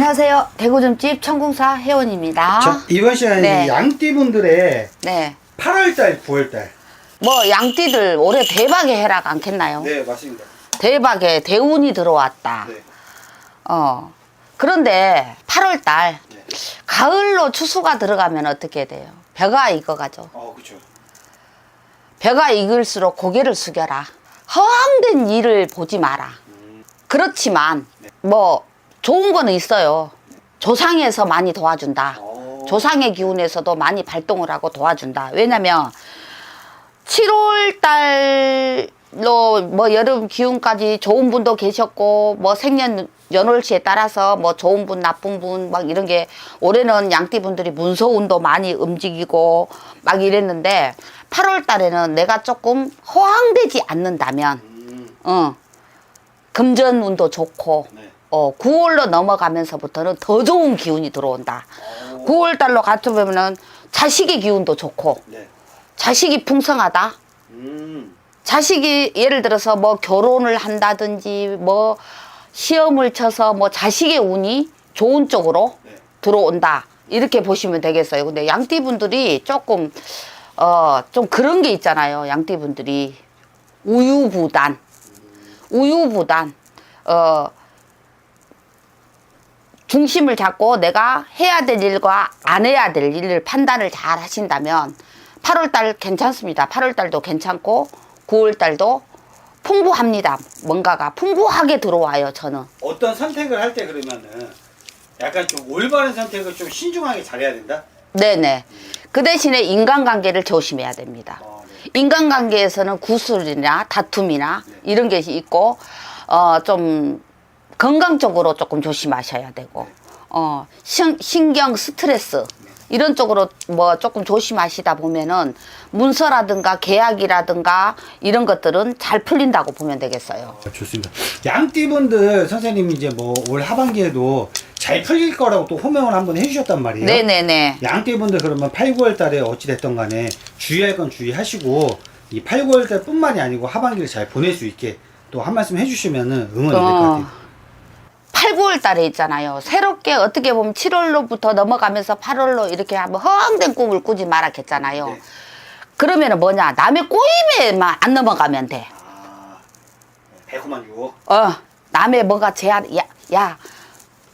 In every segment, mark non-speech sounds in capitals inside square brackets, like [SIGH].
안녕하세요. 대구점집 청궁사 회원입니다. 자, 이번 시간에 네. 양띠분들의 네. 8월달, 9월달. 뭐 양띠들 올해 대박의 해락 않겠나요? 네, 맞습니다. 대박의 대운이 들어왔다. 네. 어. 그런데 8월 달 네. 가을로 추수가 들어가면 어떻게 돼요? 벼가 익어가죠. 어, 그렇죠. 벼가 익을수록 고개를 숙여라. 허황된 일을 보지 마라. 그렇지만 뭐 좋은 거는 있어요. 조상에서 많이 도와준다. 어. 조상의 기운에서도 많이 발동을 하고 도와준다. 왜냐면 7월 달로 뭐 여름 기운까지 좋은 분도 계셨고 뭐 생년 연월시에 따라서 뭐 좋은 분 나쁜 분 막 이런 게 올해는 양띠 분들이 문서운도 많이 움직이고 막 이랬는데 8월 달에는 내가 조금 허황되지 않는다면 음, 어 금전운도 좋고 네. 어 9월로 넘어가면서부터는 더 좋은 기운이 들어온다. 어, 9월 달로 같으면은 자식의 기운도 좋고 네. 자식이 풍성하다. 음, 자식이 예를 들어서 뭐 결혼을 한다든지 뭐 시험을 쳐서 뭐 자식의 운이 좋은 쪽으로 네. 들어온다. 이렇게 보시면 되겠어요. 근데 양띠 분들이 조금 어 좀 그런 게 있잖아요. 양띠 분들이 우유부단 우유부단 어 중심을 잡고 내가 해야 될 일과 안 해야 될 일을 판단을 잘 하신다면 8월 달 괜찮습니다. 8월 달도 괜찮고 9월 달도 풍부합니다. 뭔가가 풍부하게 들어와요, 저는. 어떤 선택을 할 때 그러면은 약간 좀 올바른 선택을 좀 신중하게 잘해야 된다? 네네. 그 대신에 인간관계를 조심해야 됩니다. 어, 네. 인간관계에서는 구술이나 다툼이나 이런 게 있고 어 좀 건강적으로 조금 조심하셔야 되고 어 신, 신경 스트레스 이런 쪽으로 뭐 조금 조심하시다 보면은 문서라든가 계약이라든가 이런 것들은 잘 풀린다고 보면 되겠어요. 어, 좋습니다. 양띠분들 선생님이 이제 뭐 올 하반기에도 잘 풀릴 거라고 또 호명을 한번 해주셨단 말이에요. 네네네. 양띠분들 그러면 8, 9월 달에 어찌됐던 간에 주의할 건 주의하시고 이 8, 9월 달 뿐만이 아니고 하반기를 잘 보낼 수 있게 또 한 말씀 해주시면은 응원이 될것 어. 같아요. 8, 9월 달에 있잖아요. 새롭게 어떻게 보면 7월로부터 넘어가면서 8월로 이렇게 한번 허황된 꿈을 꾸지 말았겠잖아요. 네. 그러면은 뭐냐. 남의 꼬임에만 안 넘어가면 돼. 아, 배고만 유혹. 어, 남의 뭐가 제한, 야, 야,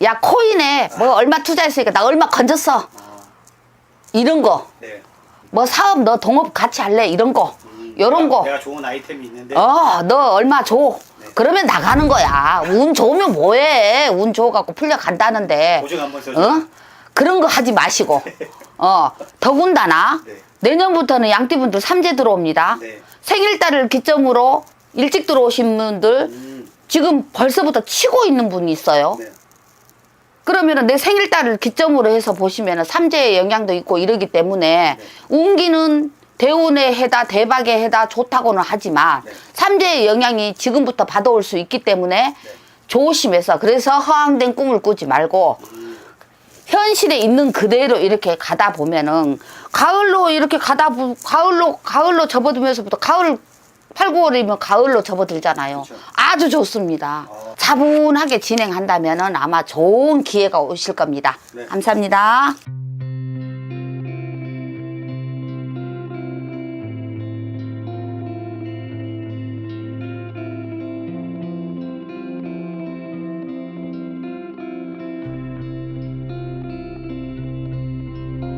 야, 코인에 뭐 얼마 투자했으니까 나 얼마 건졌어. 이런 거. 네. 뭐 사업 너 동업 같이 할래? 이런 거. 요런 내가- 거. 내가 좋은 아이템이 있는데 어, 너 얼마 줘. 그러면 나가는 거야. 운 좋으면 뭐해. 운 좋아갖고 풀려간다는데. 보증 한번 써줘. 어? 그런 거 하지 마시고. [LAUGHS] 어, 더군다나 네. 내년부터는 양띠분들 삼재 들어옵니다. 네. 생일달을 기점으로 일찍 들어오신 분들 음, 지금 벌써부터 치고 있는 분이 있어요. 네. 그러면은 내 생일달을 기점으로 해서 보시면은 삼재의 영향도 있고 이러기 때문에 운기는 대운의 해다 대박의 해다 좋다고는 하지만 네. 삼재의 영향이 지금부터 받아올 수 있기 때문에 조심해서 그래서 허황된 꿈을 꾸지 말고 현실에 있는 그대로 이렇게 가다 보면은 가을로 이렇게 가다 보 가을로 가을로 접어들면서부터 가을 8, 9월이면 가을로 접어들잖아요. 그렇죠. 아주 좋습니다. 어. 차분하게 진행한다면은 아마 좋은 기회가 오실 겁니다. 네. 감사합니다.